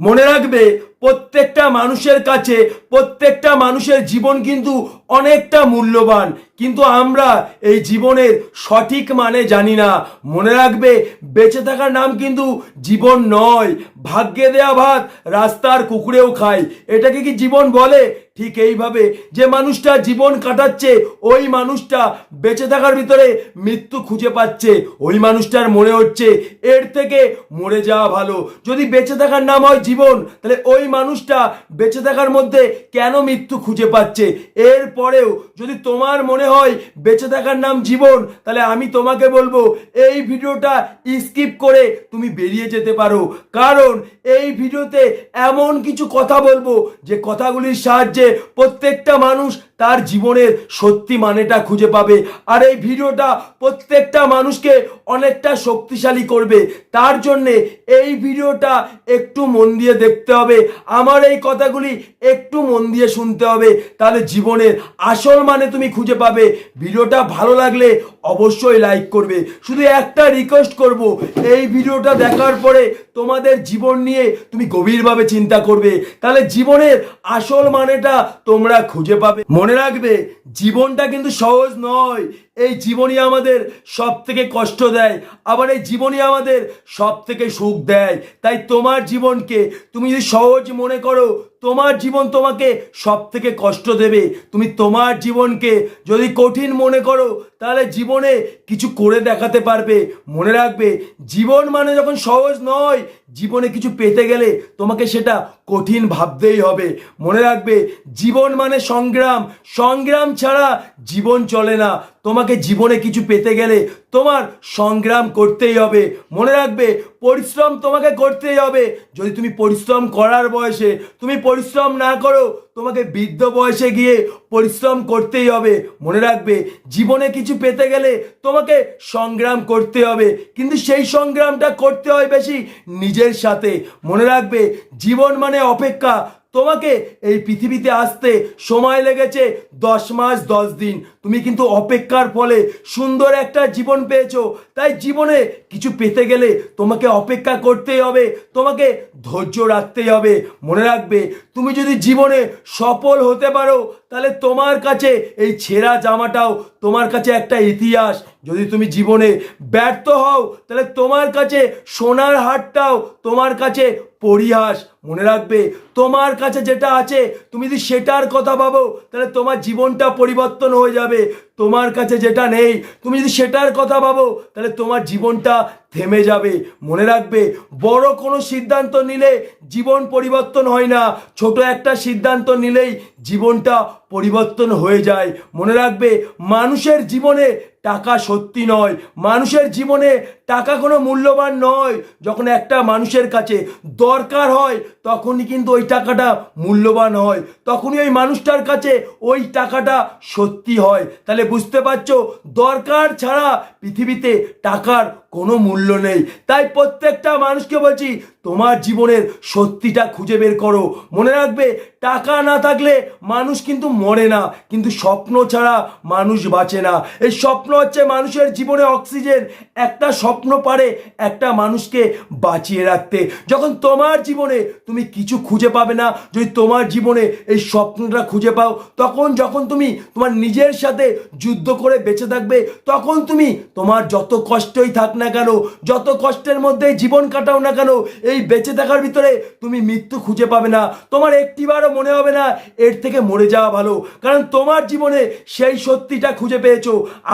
মনে রাখবে, প্রত্যেকটা মানুষের কাছে, প্রত্যেকটা মানুষের জীবন কিন্তু অনেকটা মূল্যবান। কিন্তু আমরা এই জীবনের সঠিক মানে জানি না। মনে রাখবে, বেঁচে থাকার নাম কিন্তু জীবন নয়। ভাগ্যে দেয়া ভাত, রাস্তার কুকুরেও খায় এটাকে কি জীবন বলে? ঠিক এইভাবে যে মানুষটা জীবন কাটাচ্ছে, ওই মানুষটা বেঁচে থাকার ভিতরে মৃত্যু খুঁজে পাচ্ছে। ওই মানুষটার মনে হচ্ছে, এর থেকে মরে যাওয়া ভালো। যদি বেঁচে থাকার নাম হয় জীবন, তাহলে ওই মানুষটা বেঁচে থাকার মধ্যে কেন মৃত্যু খুঁজে পাচ্ছে? এরপরেও যদি তোমার মনে হয় বেঁচে থাকার নাম জীবন, তাহলে আমি তোমাকে বলব, এই ভিডিওটা স্কিপ করে তুমি বেরিয়ে যেতে পারো। কারণ এই ভিডিওতে এমন কিছু কথা বলব, যে কথাগুলির সাহায্যে প্রত্যেকটা মানুষ তার জীবনের সত্যি মানেটা খুঁজে পাবে। আর এই ভিডিওটা প্রত্যেকটা মানুষকে অনেকটা শক্তিশালী করবে। তার জন্যে এই ভিডিওটা একটু মন দিয়ে দেখতে হবে। আমার এই কথাগুলি একটু মন দিয়ে শুনতে হবে। তাহলে জীবনের আসল মানে তুমি খুঁজে পাবে। ভিডিওটা ভালো লাগলে অবশ্যই লাইক করবে। শুধু একটা রিকোয়েস্ট করব, এই ভিডিওটা দেখার পরে তোমাদের জীবন নিয়ে তুমি গভীরভাবে চিন্তা করবে। তাহলে জীবনের আসল মানেটা তোমরা খুঁজে পাবে। মনে রাখবে, জীবনটা কিন্তু সহজ নয়। এই জীবনই আমাদের সব থেকে কষ্ট দেয়। আবার এই জীবনই আমাদের সব থেকে সুখ দেয়। তাই তোমার জীবনকে তুমি যদি সহজ মনে করো, তোমার জীবন তোমাকে সব থেকে কষ্ট দেবে। তুমি তোমার জীবনকে যদি কঠিন মনে করো তাহলে জীবনে কিছু করে দেখাতে পারবে, মনে রাখবে। জীবন মানে যখন সহজ নয়, জীবনে কিছু পেতে গেলে তোমাকে সেটা কঠিন ভাবতেই হবে। মনে রাখবে, জীবন মানে সংগ্রাম। সংগ্রাম ছাড়া জীবন চলে না। তোমাকে জীবনে কিছু পেতে গেলে তোমার সংগ্রাম করতেই হবে। মনে রাখবে, পরিশ্রম তোমাকে করতেই হবে। যদি তুমি পরিশ্রম করার বয়সে তুমি পরিশ্রম না করো তোমাকে বৃদ্ধ বয়সে গিয়ে পরিশ্রম করতেই হবে। মনে রাখবে, জীবনে কিছু পেতে গেলে তোমাকে সংগ্রাম করতে হবে। কিন্তু সেই সংগ্রামটা করতে হয় বেশি নিজের সাথে। মনে রাখবে, জীবন মানে অপেক্ষা। তোমাকে এই পৃথিবীতে আসতে সময় লেগেছে দশ মাস, দশ দিন। তুমি কিন্তু অপেক্ষার ফলে সুন্দর একটা জীবন পেয়েছ। তাই জীবনে কিছু পেতে গেলে তোমাকে অপেক্ষা করতেই হবে, তোমাকে ধৈর্য রাখতেই হবে। মনে রাখবে, তুমি যদি জীবনে সফল হতে পারো, তাহলে তোমার কাছে এই ছেঁড়া জামাটাও তোমার কাছে একটা ইতিহাস। যদি তুমি জীবনে ব্যর্থ হও, তাহলে তোমার কাছে সোনার হারটাও তোমার কাছে পরিহাস। মনে রাখবে, তোমার কাছে যেটা আছে, তুমি যদি সেটার কথা ভাবো, তাহলে তোমার জীবনটা পরিবর্তন হয়ে যাবে। তোমার কাছে যেটা নেই, তুমি যদি সেটার কথা ভাবো, তাহলে তোমার জীবনটা থেমে যাবে। মনে রাখবে, বড় কোনো সিদ্ধান্ত নিলে জীবন পরিবর্তন হয় না। ছোট একটা সিদ্ধান্ত নিলেই জীবনটা পরিবর্তন হয়ে যায়। মনে রাখবে, মানুষের জীবনে টাকা সত্যি নয়। মানুষের জীবনে টাকা কোনো মূল্যবান নয়। যখন একটা মানুষের কাছে দরকার হয়, তখনই কিন্তু ওই টাকাটা মূল্যবান হয়। তখনই ওই মানুষটার কাছে ওই টাকাটা সত্যি হয়। তাহলে বুঝতে পারছ, দরকার ছাড়া পৃথিবীতে টাকার কোনো মূল্য নেই। তাই প্রত্যেকটা মানুষকে বলছি, তোমার জীবনের সত্যিটা খুঁজে বের করো। মনে রাখবে, টাকা না থাকলে মানুষ কিন্তু মরে না। কিন্তু স্বপ্ন ছাড়া মানুষ বাঁচে না। এই স্বপ্ন হচ্ছে মানুষের জীবনে অক্সিজেন। একটা স্বপ্ন পারে একটা মানুষকে বাঁচিয়ে রাখতে। যখন তোমার জীবনে তুমি কিছু খুঁজে পাবে না, যদি তোমার জীবনে এই স্বপ্নটা খুঁজে পাও, তখন যখন তুমি তোমার নিজের সাথে যুদ্ধ করে বেঁচে থাকবে, তখন তুমি তোমার যত কষ্টই থাক না কেন? যত কষ্টের মধ্যে জীবন কাটাও না কেন, এই বেঁচে থাকার ভিতরে তুমি মৃত্যু খুঁজে পাবে না। তোমার একটিবারও মনে হবে না, এর থেকে মরে যাওয়া ভালো। কারণ তোমার জীবনে সেই সত্যিটা খুঁজে পেয়েছ।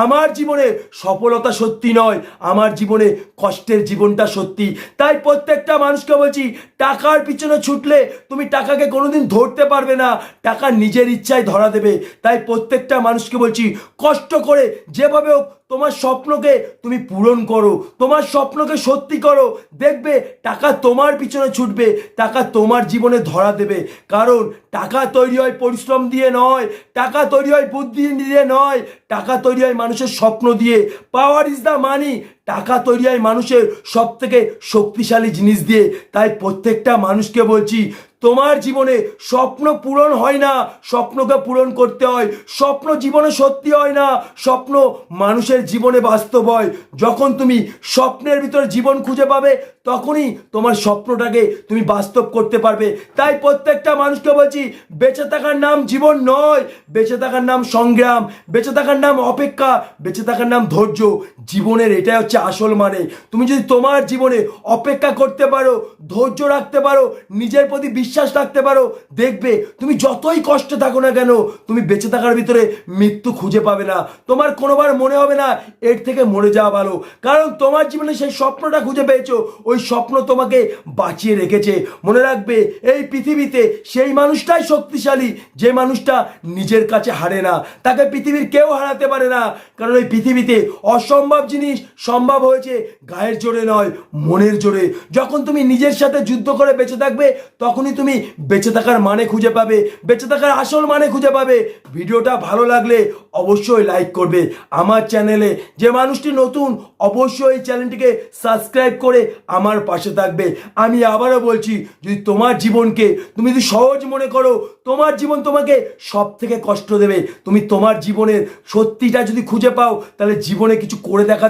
আমার জীবনে সফলতা সত্যি নয়, আমার জীবনে কষ্টের জীবনটা সত্যি। তাই প্রত্যেকটা মানুষকে বলছি, টাকার পিছনে ছুটলে তুমি টাকাকে কোনোদিন ধরতে পারবে না, টাকা নিজের ইচ্ছায় ধরা দেবে। তাই প্রত্যেকটা মানুষকে বলছি, কষ্ট করে যেভাবে হোক তোমার স্বপ্নকে তুমি পূরণ করো, তোমার স্বপ্নকে সত্যি করো। দেখবে টাকা তোমার পিছনে ছুটবে, টাকা তোমার জীবনে ধরা দেবে। কারণ টাকা তৈরি হয় পরিশ্রম দিয়ে নয়, টাকা তৈরি হয় বুদ্ধি দিয়ে নয়, টাকা তৈরি হয় মানুষের স্বপ্ন দিয়ে। পাওয়ার ইজ দ্য মানি টাকা তৈরি হয় মানুষের সব থেকে শক্তিশালী জিনিস দিয়ে। তাই প্রত্যেকটা মানুষকে বলছি, তোমার জীবনে স্বপ্ন পূরণ হয় না, স্বপ্নকে পূরণ করতে হয়। স্বপ্ন জীবনে সত্যি হয় না, স্বপ্ন মানুষের জীবনে বাস্তব হয়। যখন তুমি স্বপ্নের ভিতরে জীবন খুঁজে পাবে তখনই তোমার স্বপ্নটাকে তুমি বাস্তব করতে পারবে। তাই প্রত্যেকটা মানুষকে বলছি, বেঁচে থাকার নাম জীবন নয়, বেঁচে থাকার নাম সংগ্রাম, বেঁচে থাকার নাম অপেক্ষা, বেঁচে থাকার নাম ধৈর্য। জীবনের এটাই হচ্ছে আসল মানে। তুমি যদি তোমার জীবনে অপেক্ষা করতে পারো, ধৈর্য রাখতে পারো, নিজের প্রতি বিশ্বাস রাখতে পারো, দেখবে তুমি যতই কষ্টে থাকো না কেন, তুমি বেঁচে থাকার ভিতরে মৃত্যু খুঁজে পাবে না। তোমার কোনোবার মনে হবে না, এর থেকে মরে যাওয়া ভালো। কারণ তোমার জীবনে সেই স্বপ্নটা খুঁজে পেয়েছ ওই স্বপ্ন তোমাকে বাঁচিয়ে রেখেছে। মনে রাখবে, এই পৃথিবীতে সেই মানুষটাই শক্তিশালী, যে মানুষটা নিজের কাছে হারে না। তাকে পৃথিবীর কেউ হারাতে পারে না। কারণ এই পৃথিবীতে অসম্ভব জিনিস সম্ভব হয়েছে গায়ের জোরে নয়, মনের জোরে। যখন তুমি নিজের সাথে যুদ্ধ করে বেঁচে থাকবে, তখনই তুমি বেঁচে থাকার মানে খুঁজে পাবে, বেঁচে থাকার আসল মানে খুঁজে পাবে। ভিডিওটা ভালো লাগলে অবশ্যই লাইক করবে। আমার চ্যানেলে যে মানুষটি নতুন, অবশ্যই এই চ্যানেলটিকে সাবস্ক্রাইব করে আমার পাশে থাকবে। আমি আবারও বলছি, যদি তোমার জীবনকে তুমি যদি সহজ মনে করো, তোমার জীবন তোমাকে সব থেকে কষ্ট দেবে। তুমি তোমার জীবনের সত্যিটা যদি খুঁজে পাও, তাহলে জীবনে কিছু করে দেখা